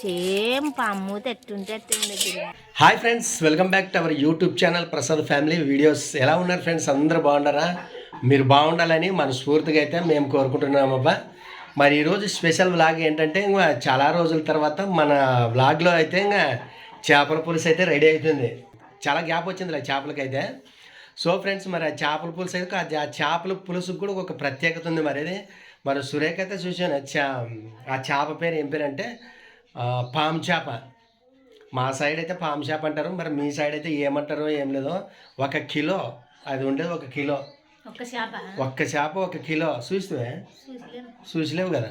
Same పాము తెట్టుంటే ఎట్టుండే hi friends welcome back to our YouTube channel Prasad family videos. ఎలా ఉన్నారు ఫ్రెండ్స్? అందరూ బాగున్నారా? మీరు బాగుండాలని మనస్ఫూర్తిగా అయితే మేము కోరుకుంటున్నామబ్బా. మరి ఈరోజు స్పెషల్ వ్లాగ్ ఏంటంటే ఇంకా చాలా రోజుల తర్వాత మన వ్లాగ్లో అయితే ఇంకా చేపల పులుసు అయితే రెడీ అవుతుంది చాలా గ్యాప్ వచ్చిందిలే చేపలకైతే. సో ఫ్రెండ్స్ మరి ఆ చేపల పులుసు అయితే ఆ చేపల పులుసుకు కూడా ఒక ప్రత్యేకత ఉంది మరి అది మరి సురేఖ అయితే చూసాను ఆ చేప పేరు ఏం పేరు అంటే పామ్ చేప. మా సైడ్ అయితే పామ్ చేప అంటారు మరి మీ సైడ్ అయితే ఏమంటారో ఏం లేదో. ఒక కిలో అది ఉండేది ఒక కిలో. ఒక్క చేప. ఒక్క చేప ఒక కిలో. చూస్తే చూసలేవు కదా.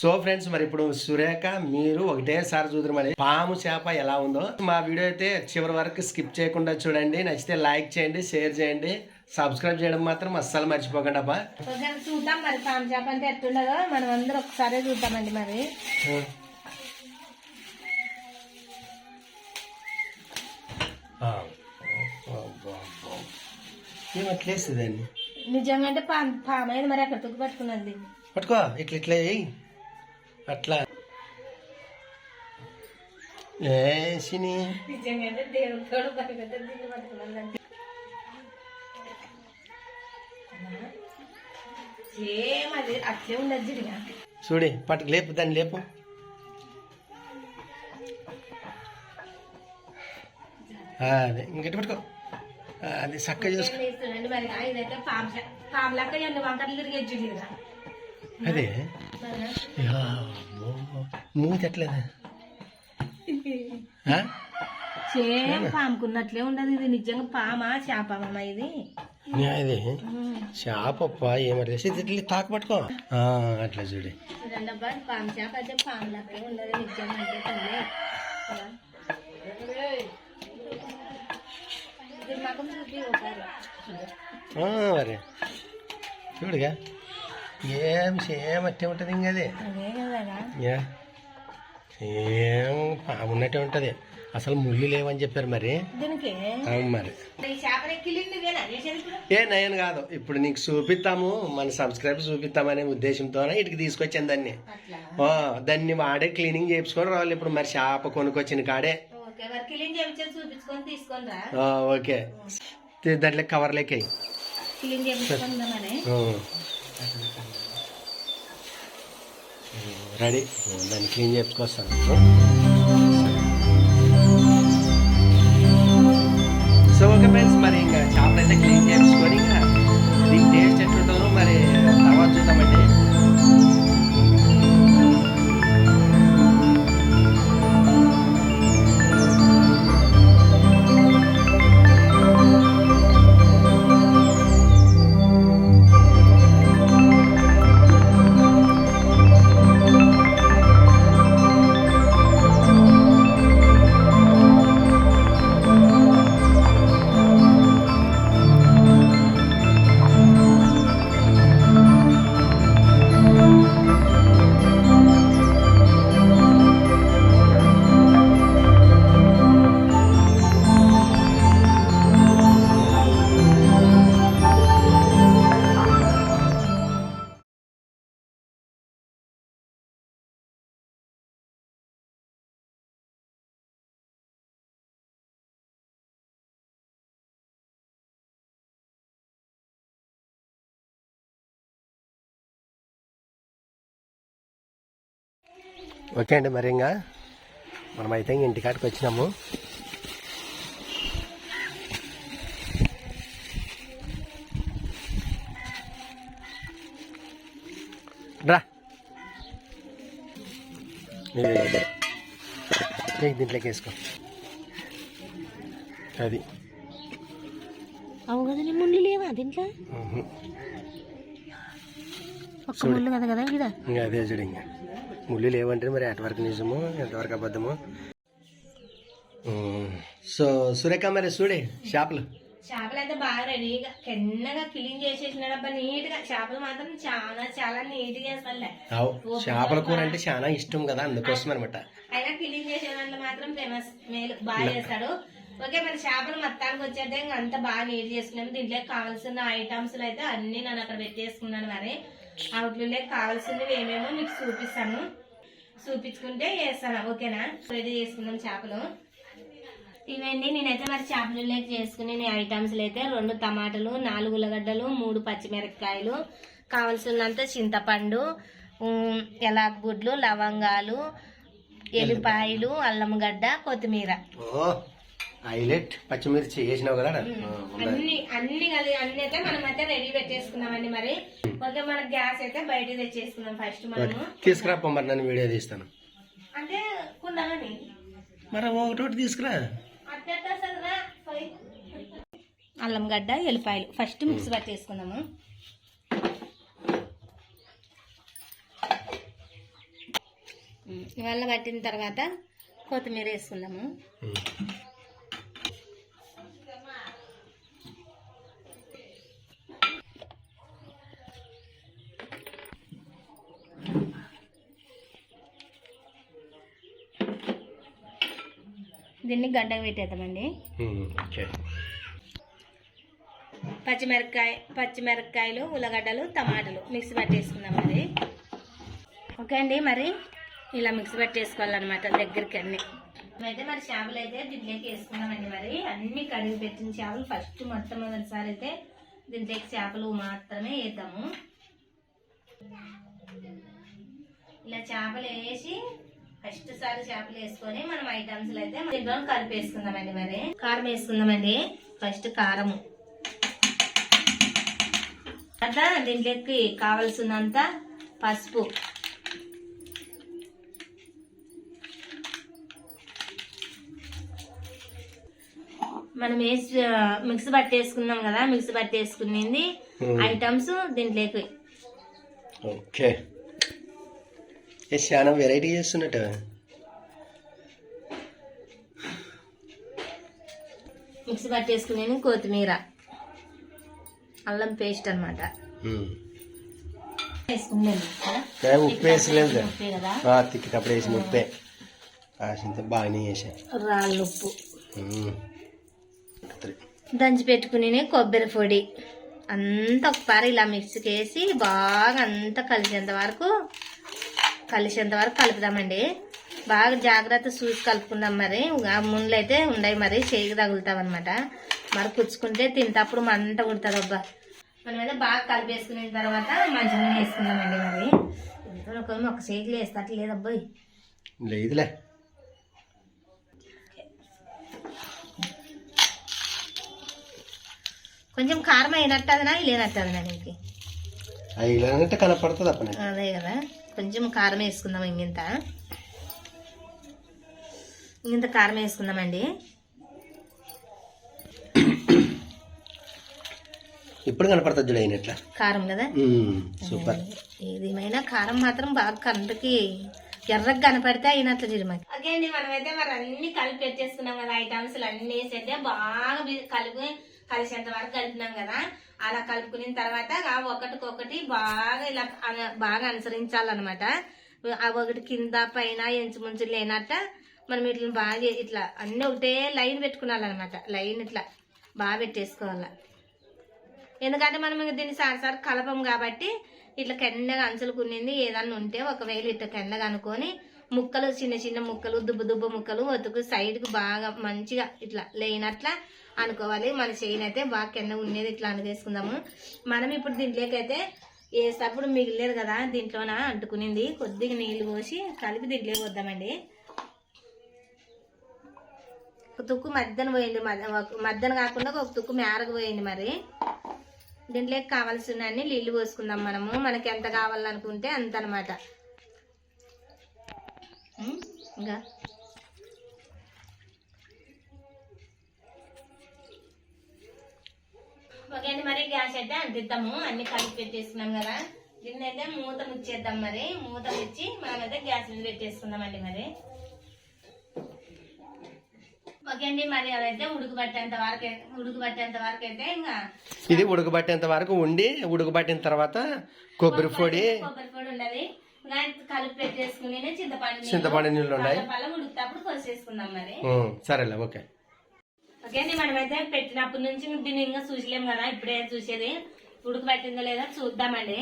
సో ఫ్రెండ్స్ మరి ఇప్పుడు సురేఖ మీరు ఒకటేసారి చూద్దరు మరి. పాము చేప ఎలా ఉందో. మా వీడియో అయితే చివరి వరకు స్కిప్ చేయకుండా చూడండి. నచ్చితే లైక్ చేయండి షేర్ చేయండి. సబ్స్క్రైబ్ చేయడం మాత్రం అస్సలు మర్చిపోకండి అబ్బా. చూద్దాం మరి పాము చేప అంటే ఎట్టుండదో మనం అందరం ఒకసారి చూద్దామండి మరి. ఆ. ఏం అట్లేస్తుంది అండి? నిజంగా అంటే పాము పాము అయింది మరి అక్కడ తుక్కు పట్టుకున్నది పట్టుకో ఇట్లా ఇట్లా వేయి. అట్లా. ఏ సిని? నిజంగా అంటే దేవుడు తోడు భయపెట్టారు దిగులు పట్టుకున్నది సేమ్ అది అట్లే ఉండదు చూడి పట్టు లేపు దాన్ని లేపు. అదే. ఇంకటి పట్టుకో. అది చక్కగా చూసుకో అదే. మూతి ఎట్లేదా? సేమ్ పాముకున్నట్లే ఉండదు ఇది. నిజంగా పామా చేపమా ఇది? ఇది. చేపప్ప ఏమట్లేదు ఇది ఇట్లా తాకు పట్టుకో. అట్లా చూడి. పాము చేప అయితే పాము లెక్క ఉండదు. నిజంగా అంటే తల్లి కదా. ఇది మాకు చూపి ఒకసారి ఆ, మరి. చూడుగా. ఏం సేమ్ అట్టే ఉంటుంది ఇంకా అది. సేమ్ ఉన్నట్టే ఉంటుంది. అసలు ముళ్ళు లేవని చెప్పారు మరి. మరి. ఏ నయన్ కాదు. ఇప్పుడు నీకు చూపిస్తాము మన సబ్స్క్రైబ్ చూపిస్తామనే ఉద్దేశంతోనే ఇటుకి తీసుకొచ్చాను దాన్ని. దాన్ని వాడే క్లీనింగ్ చేయించుకొని రావాలి. ఇప్పుడు మరి చేప కొనుక్కొచ్చిన కాడే. ఓకే దాంట్లో కవర్లోకి క్లీన్ చేయించుకుందామని రెడీ. దాన్ని క్లీన్ చేయించుకొస్తాను. సో ఓకే ఫ్రెండ్స్ మరి ఇంకా చేపలు అయితే క్లీన్ చేయించుకొని ఇంకా దీని టేస్ట్ ఎట్లుంటుందో మరి ఓకే అండి మరి ఇంకా మనమైతే ఇంక ఇంటికాడికి వచ్చినాము. రా. దీంట్లోకి వేసుకో. అది. అవు కదా ముళ్ళు లేవా దీంట్లో. ఒక్క ముళ్ళు కదా కదా అదే చూడు ఇంకా. ముళ్ళు లేవంటే మరి ఎంతవరకు నిజమో ఎంతవరకు అబద్ధమో. సో సురేఖ మరి చూడే షాపులు? చేపలు అయితే బాగా రెడీగా కెన్నగా క్లీన్ చేసేసినాడబ్బా నీట్గా చేపలు మాత్రం చాలా చాలా నీట్గా అవు చేపల కూర అంటే చాలా ఇష్టం కదా అందుకోసం అనమాట అయినా క్లీన్ చేసే దాంట్లో మాత్రం ఫేమస్ మేలు బాగా చేస్తాడు. ఓకే మరి చేపలు మొత్తానికి ఇంకా అంతా బాగా నీట్ చేసుకున్నాము దీంట్లో కావాల్సిన ఐటమ్స్ అయితే అన్ని నేను అక్కడ పెట్టేసుకున్నాను మరి. అవుట్లలో కావాల్సినవి ఏమేమో మీకు చూపిస్తాను. చూపించుకుంటే వేస్తాను ఓకేనా? రెడీ చేసుకుందాం చేపలు. ఇవండి. నేనైతే మరి చేపలలోకి చేసుకునే ఐటమ్స్ అయితే రెండు టమాటాలు నాలుగు ఉల్లగడ్డలు మూడు పచ్చిమిరపకాయలు కావలసినంత చింతపండు ఎలాగ గుడ్లు లవంగాలు ఎల్లిపాయలు. అల్లం గడ్డ కొత్తిమీర. ఓ హైలైట్ పచ్చిమిర్చి వేసినావు కదా. అన్ని? అన్ని కలిగి అన్ని అయితే మనం అయితే రెడీ పెట్టేసుకున్నామండి మరి. ఓకే మన గ్యాస్ అయితే బయట తెచ్చేసుకున్నాం ఫస్ట్ మనము. తీసుకురా మరి నన్ను వీడియో తీస్తాను. అంటే కుండలని మరి ఒకటి తీసుకురా. అల్లం గడ్డ ఎల్లిపాయలు. First mix పట్టేసుకుందాము. ఉమ్, ఇవల్ల పట్టిన తర్వాత కొత్తిమీర వేసుకుందాము. దీన్ని గంటకు పెట్టేద్దామండి. పచ్చిమిరపకాయ పచ్చిమిరపకాయలు ఉల్లగడ్డలు టమాటాలు మిక్సీ పట్టేసుకుందాం మరి ఓకే అండి మరి ఇలా మిక్సీ పట్టేసుకోవాలన్నమాట దగ్గరికి అన్ని. అయితే మరి చేపలు అయితే దీంట్లోకి వేసుకున్నామండి మరి. అన్ని కడిగి పెట్టిన చేపలు ఫస్ట్ మొట్టమొదటిసారి అయితే దీంట్లోకి చేపలు మాత్రమే వేద్దాము. ఇలా చేపలు వేసి ఫస్ట్ సారి చేపలు వేసుకొని మనం ఐటమ్స్ అయితే దీంట్లో కలిపేసుకుందామండి మరి. కారం వేసుకుందామండి. ఫస్ట్ కారము. తర్వాత దీంట్లోకి కావలసినంత పసుపు. మనం వేసి మిక్స్ పట్టేసుకున్నాం కదా మిక్స్ పట్టేసుకునేది. ఐటమ్స్ దీంట్లోకి. ఓకే. చాలా వెరైటీ చేస్తున్నట్టు? మిక్స్ పట్టేసుకునేది కొత్తిమీర. అల్లం పేస్ట్ అనమాట ఉప్పు వేసలేదు తిక్కేటప్పుడు వేసిన ఉప్పే కాసింత బాగానే వేసా రాళ్ళు ఉప్పు. దంచి పెట్టుకుని కొబ్బరి పొడి. అంతా ఒకసారి ఇలా మిక్సీకి వేసి బాగా అంతా కలిసేంత వరకు కలిసేంత వరకు కలుపుదామండి. బాగా జాగ్రత్త చూసి కలుపుకుందాం మరి. ఆ ముండ్లు అయితే ఉండయి మరి చేయికి తగులుతాం అనమాట మరి పుచ్చుకుంటే తింటప్పుడు మంట ఉంటుంది అబ్బా మనం అయితే బాగా కలిపేసుకున్న తర్వాత మంచిగా వేసుకుందామండి మరి. ఒక చేతిలో వేస్తా లేదబ్బాయి లేదులే. కొంచెం కారం అయినట్టదనా లేనట్టదనా నీకు? ఇలాగంటే కనపడుతుంది అదే కదా. కొంచెం కారం వేసుకుందాం ఇంగింత. ఇంగింత కారం వేసుకుందామండి. ఇప్పుడు కనపడుతుంది చూడ కారం కదా? సూపర్. ఏదేమైనా కారం మాత్రం బాగా కంటికి ఎర్రగా కనపడితే అయినట్లు చిరుమకి ఓకే అండి మనమైతే మరి అన్ని కలిపి పెట్టేసుకున్నాం కదా ఐటమ్స్ అన్ని వేసి అయితే బాగా కలిపి కలిసేంత వరకు కలిపినాం కదా. అలా కలుపుకున్న తర్వాత ఒకటికొకటి బాగా ఇలా బాగా అనుసరించాలన్నమాట. ఒకటి కింద పైన ఎంచు ముంచు లేనట్ట మనం ఇట్లా బాగా ఇట్లా అన్ని ఒకటే లైన్ పెట్టుకున్నాలన్నమాట. లైన్ ఇట్లా బాగా పెట్టేసుకోవాలి. ఎందుకంటే మనం దీన్ని సారిసారి కలపం కాబట్టి ఇట్లా కెండగా అంచులుకునింది ఏదన్నా ఉంటే ఒకవేళ ఇట్లా కెండగా అనుకొని ముక్కలు చిన్న చిన్న ముక్కలు దుబ్బ దుబ్బ ముక్కలు ఒతుకు సైడ్కి బాగా మంచిగా ఇట్లా లేనట్లా అనుకోవాలి. మన చేయిని అయితే బాగా కింద ఉండేది ఇట్లా అనుకేసుకుందాము మనం ఇప్పుడు దీంట్లోకి అయితే వేసేటప్పుడు మిగిలేదు కదా దీంట్లోన అంటుకునింది. కొద్దిగా నీళ్ళు పోసి కలిపి దీంట్లోకి వద్దామండి ఒక తుక్కు మధ్యన పోయింది మధ్యన కాకుండా ఒక తుక్కు మేరకు పోయింది మరి. దీంట్లోకి కావాల్సిన అన్ని నీళ్ళు పోసుకుందాం మనము. మనకి ఎంత కావాలనుకుంటే అంత అనమాట ఇంకా? అండి మరి గ్యాస్ అయితే అంటిద్దాము అన్ని కలిపి పెట్టేసుకున్నాం కదా. దీన్ని అయితే మూత ముచ్చేద్దాం మరి. మూత ముచ్చి మనమైతే గ్యాస్ మీద పెట్టేసుకుందామండి మరి. ఓకే అండి మరి అదైతే ఉడకబట్టేంత వరకు ఉడకబట్టేంత వరకు అయితే ఇంకా ఇది ఉడకబట్టేంత వరకు ఉండి ఉడకబట్టిన తర్వాత కొబ్బరి పొడి కొబ్బరి పొడి ఉండదు ఇంకా కలిపి పెట్టేసుకుని చింతపండు చింతపండు నీళ్ళు ఉన్నాయి ఉడుకుతప్పుడు కోసేసుకుందాం మరి. సరేలే ఓకే. ఓకే అండి మనమైతే పెట్టినప్పటి నుంచి దీన్ని ఇంకా చూసలేం కదా ఇప్పుడే చూసేది. ఉడకబట్టిందో లేదా చూద్దామండి.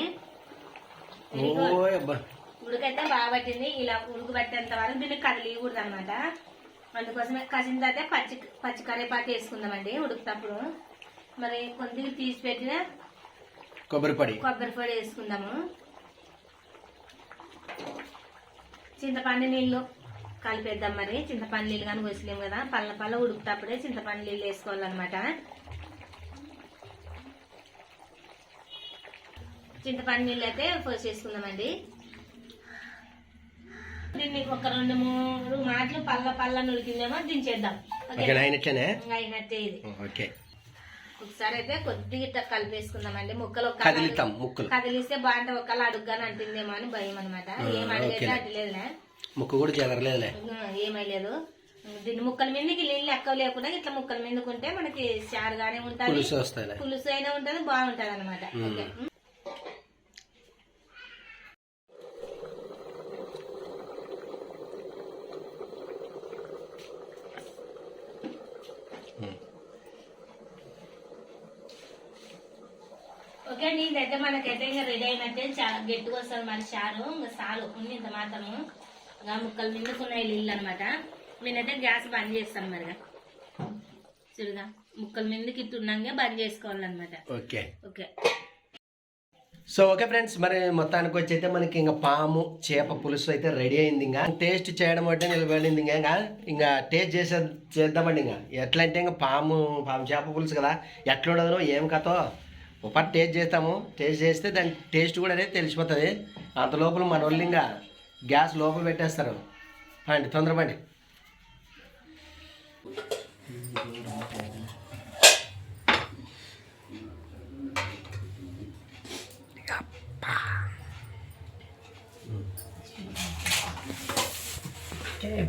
ఉడకైతే బాగా పట్టింది. ఇలా ఉడకబట్టేంత వరకు దీన్ని కదిలియకూడదు అనమాట అందుకోసమే కసిన తర్వాత పచ్చి పచ్చి కరివేపాకు వేసుకుందామండి ఉడుకుతప్పుడు. మరి కొద్దిగా తీసి పెట్టిన కొబ్బరి పొడి. కొబ్బరి పొడి వేసుకుందాము. చింతపండు నీళ్ళు కలిపేద్దాం మరి. చింతపండు నీళ్ళు కానీ పోసలేము కదా. పళ్ళ పళ్ళ ఉడుకుతప్పుడే చింతపండు నీళ్ళు వేసుకోవాలన్నమాట. చింతపండు నీళ్ళు అయితే పోసేసుకుందామండి దీన్ని ఒక రెండు మూడు మాటలు పళ్ళ పళ్ళ ఉడికిందేమో దించేద్దాం. అయినట్టే ఇది. ఓకే. ఒకసారి అయితే కొద్దిగా ఇట్లా కలిపేసుకుందామండి. ముక్కలు ఒక కదిలితాం ముక్కలు. కదిలిస్తే బాగుంటే ఒకళ్ళు అడుగ్గానే అంటుందేమో అని భయం అనమాట ఏం అడిగైతే అడ్డలేదులే. ముక్క కూడా జగరలేదులే ఏమైలేదు దీని ముక్కల మీదకి నీళ్ళు ఎక్కువ లేకుండా ఇట్లా ముక్కల మీదకుంటే మనకి చారుగానే ఉంటుంది. పులుసు వస్తాయిలే. పులుసు అయినా ఉంటుంది బాగుంటది అనమాట ఓకే. ఇదైతే మనకైతే ఇంకా రెడీ అయినట్టే గట్టిగా వస్తుంది మరి చారు. ఇంకా చాలు. ఉంది ఇంత మాత్రము. ఇంకా ముక్కలు మిందుకున్నాయి నీళ్ళు అనమాట నేనైతే గ్యాస్ బంద్ చేస్తాను మరిగా. చూడగా ముక్కలు మిందుకి ఇట్టున్నాగా బంద్ చేసుకోవాలన్నమాట. Okay. Okay. So okay friends మరి మొత్తానికి వచ్చి అయితే మనకి ఇంకా పాము చేప పులుసు అయితే రెడీ అయింది ఇంకా. టేస్ట్ చేయడం అంటే నిలబడింది ఇంకా ఇంకా ఇంకా టేస్ట్ చేసే చేద్దామండి ఇంకా. ఎట్లా అంటే ఇంకా పాము పాము చేప పులుసు కదా. ఎట్లా ఉండదో ఏం కథో. ఒకటి టేస్ట్ చేస్తాము. టేస్ట్ చేస్తే దాని టేస్ట్ కూడా అనేది తెలిసిపోతుంది. అంత లోపల మన వాళ్ళు ఇంకా గ్యాస్ లోపల పెట్టేస్తారు. అండి తొందరపండి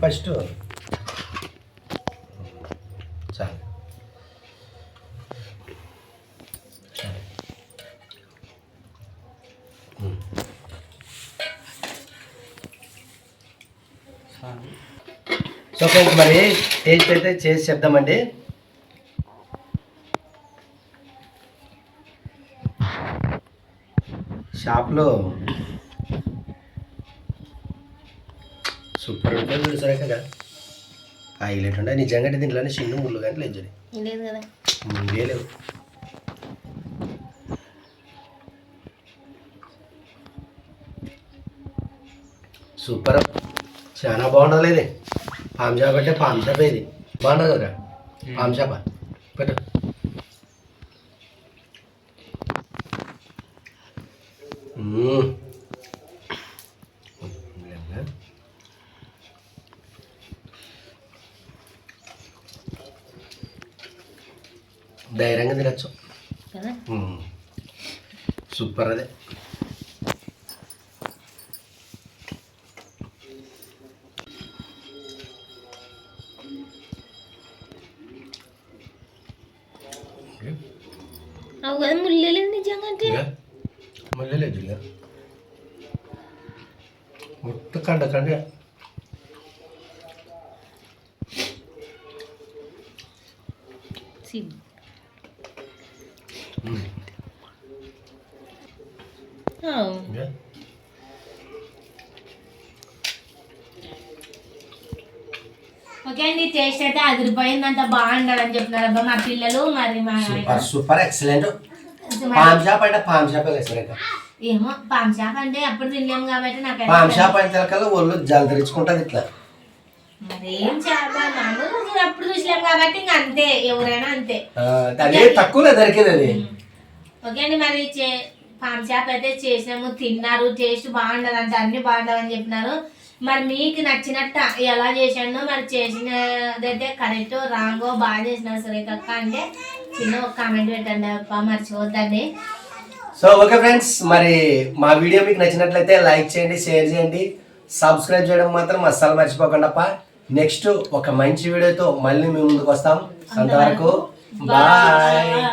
ఫస్ట్ ఫ్రెండ్స్ మరి టేస్ట్ అయితే చేసి చెప్దామండి. షాప్లో సూపర్ ఉంటుంది సరే కదా హైలైట్ ఉండే నిజంగా అంటే దీంట్లోనే చిన్న ముళ్ళు కానీ లేదు లేదు కదా. ముందే లేవు. సూపర్. చాలా బాగుండదు ఇది పామ్ షాప్ అంటే పామ్ షాప్ ఇది బాగుండదు కదా పామ్ షాపా పెట్టు మ్మ్. ధైర్యంగా తినచ్చు కదా మ్మ్. సూపర్ అదే అవు కదా ముల్లలేదు నిజంగా అంటే ఇంకా మళ్ళీ లేదు ఇక మొత్తం కండ కండ మ్మ్. ఇంకా ఓకే అండి టేస్ట్ అయితే అదిరిపోయిందంత బాగుండాలని చెప్తున్నారు అబ్బా మా పిల్లలు మరి మా super super excellent. Palm shop అంటే పామ్ షాప్ ఏమో పామ్ షాప్ అంటే అప్పుడు తినలేము కాబట్టి నాకు పామ్ షాప్ అంటే కల్లా ఒళ్ళు జలదరించుకుంటుంది ఇట్లా. మరి ఏం చేద్దాం మామూలు అప్పుడు చూసలేము కాబట్టి ఇంక అంతే ఎవరైనా అంతే. అది తక్కువలో దొరికేది అది. ఓకే అండి మరి చే పామ్ షాప్ అయితే చేసినాము తిన్నారు టేస్ట్ బాగుండదు అంటే అన్ని బాగుండవని చెప్పినారు. మరి మీకు నచ్చినట్టు ఎలా చేశానో మరి చేసినదైతే కరెక్ట్ రాంగో బాగా చేసినారు సురేఖక్క అంటే చిన్న ఒక కామెంట్ పెట్టండి అప్ప మర్చిపోద్దండి. సో ఓకే ఫ్రెండ్స్ మరి మా వీడియో మీకు నచ్చినట్లయితే లైక్ చేయండి షేర్ చేయండి. సబ్స్క్రైబ్ చేయడం మాత్రం అస్సలు మర్చిపోకండి అప్ప. నెక్స్ట్ ఒక మంచి వీడియోతో మళ్ళీ మీ ముందుకు వస్తాం. అంతవరకు బాయ్.